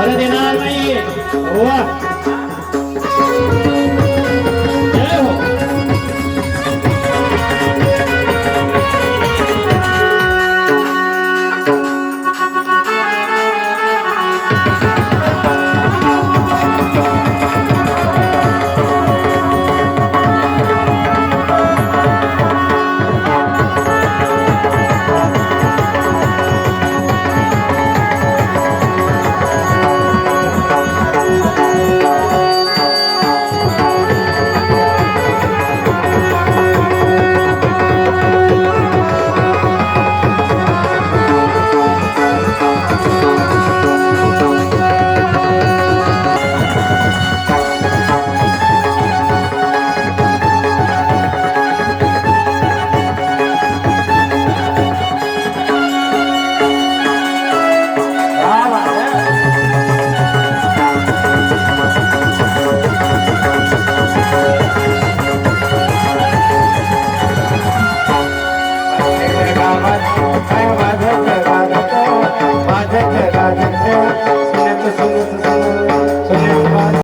परत येणार नाही Taiwan.